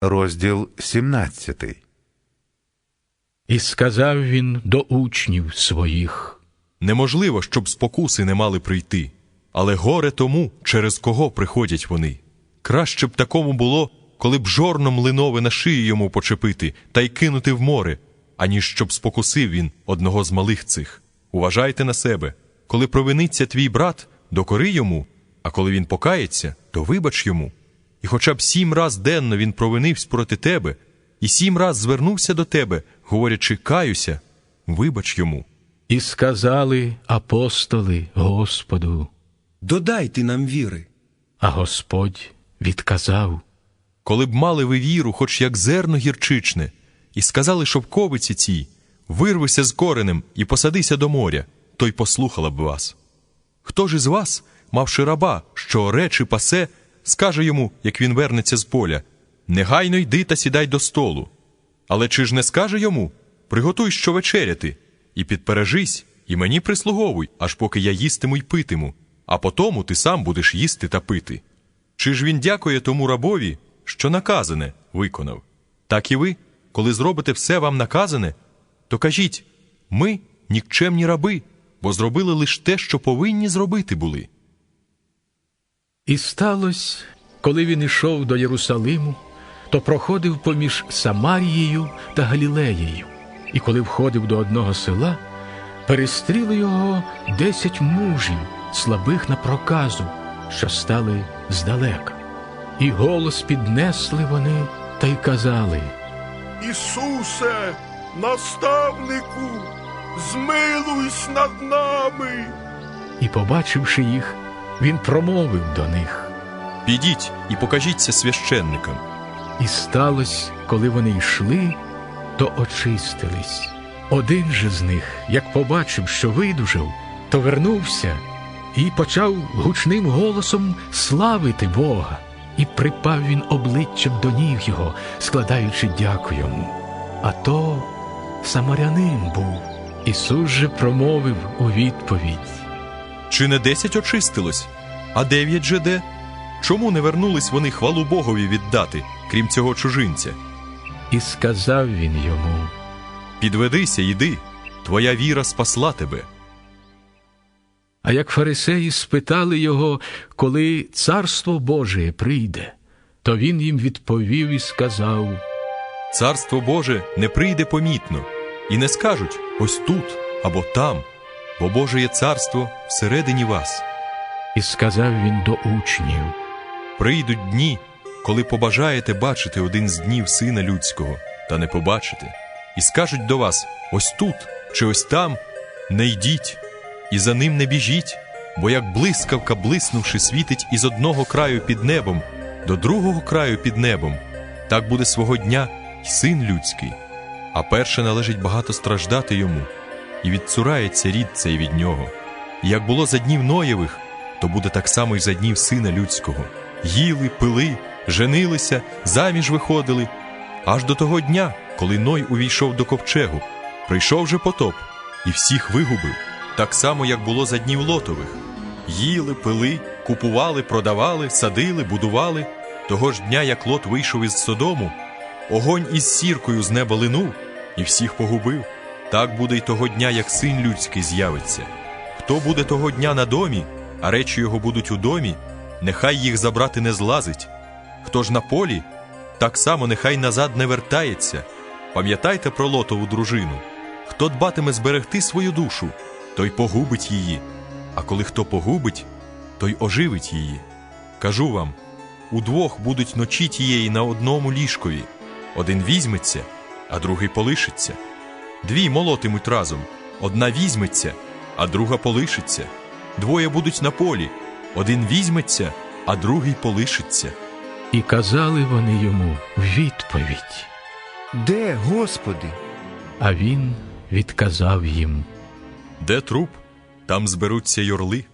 розділ 17. І сказав він до учнів своїх. Неможливо, щоб спокуси не мали прийти, але горе тому, через кого приходять вони. Краще б такому було, коли б жорно млинове на шиї йому почепити та й кинути в море, аніж щоб спокусив він одного з малих цих. Уважайте на себе, коли провиниться твій брат, докори йому, а коли він покається, то вибач йому. І хоча б сім раз денно він провинився проти тебе, і сім раз звернувся до тебе, говорячи каюся, вибач йому. І сказали апостоли Господу, Додайте нам віри. а Господь відказав. Коли б мали ви віру, хоч як зерно гірчичне, і сказали шовковиці цій, вирвися з коренем і посадися до моря, то й послухала б вас. Хто ж із вас, мавши раба, що речі пасе, скаже йому, як він вернеться з поля, негайно йди та сідай до столу. Але чи ж не скаже йому приготуй що вечеряти, і підпережись, і мені прислуговуй, аж поки я їстиму й питиму, а потому ти сам будеш їсти та пити. Чи ж він дякує тому рабові, що наказане виконав? Так і ви, коли зробите все вам наказане, то кажіть ми нікчемні раби, бо зробили лише те, що повинні зробити були. І сталося, коли він ішов до Єрусалиму, то проходив поміж Самарією та Галілеєю, і коли входив до одного села, перестріли його десять мужів, слабих на проказу, що стали здалека. І голос піднесли вони та й казали. Ісусе, наставнику, змилуйся над нами. І, побачивши їх, він промовив до них. Підіть і покажіться священникам. І сталося, коли вони йшли, то очистились. Один же з них, як побачив, що видужав, то вернувся і почав гучним голосом славити Бога. І припав він обличчям до ніг його, складаючи дяку йому. А то самарянин був. Ісус же промовив у відповідь. Чи не десять очистилось, а дев'ять же де? Чому не вернулись вони хвалу Богові віддати, крім цього чужинця? І сказав він йому. Підведися, йди, твоя віра спасла тебе. А як фарисеї спитали його, коли царство Боже прийде, то він їм відповів і сказав: Царство Боже не прийде помітно, і не скажуть ось тут або там, бо Боже є царство всередині вас. І сказав він до учнів: Прийдуть дні, коли побажаєте бачити один з днів Сина Людського, та не побачите, і скажуть до вас ось тут чи ось там, не йдіть, і за ним не біжіть, бо як блискавка, блиснувши, світить із одного краю під небом до другого краю під небом, так буде свого дня й син людський. А перше належить багато страждати йому, і відцурається рід цей від нього. І як було за днів Ноєвих, то буде так само й за днів сина людського. Їли, пили, женилися, заміж виходили, аж до того дня, коли Ной увійшов до ковчегу, прийшов же потоп і всіх вигубив, так само, як було за днів Лотових. Їли, пили, купували, продавали, садили, будували. Того ж дня, як Лот вийшов із Содому, огонь із сіркою з неба линув і всіх погубив. Так буде й того дня, як син людський з'явиться. Хто буде того дня на домі, а речі його будуть у домі, нехай їх забрати не злазить. Хто ж на полі, так само нехай назад не вертається. Пам'ятайте про лотову дружину. Хто дбатиме зберегти свою душу, той погубить її, а коли хто погубить, той оживить її. Кажу вам удвох будуть ночі тієї на одному ліжкові. Один візьметься, а другий полишиться. Дві молотимуть разом, одна візьметься, а друга полишиться. Двоє будуть на полі, один візьметься, а другий полишиться. І казали вони йому в відповідь. Де, Господи? А він відказав їм. Де труп, там зберуться й орли.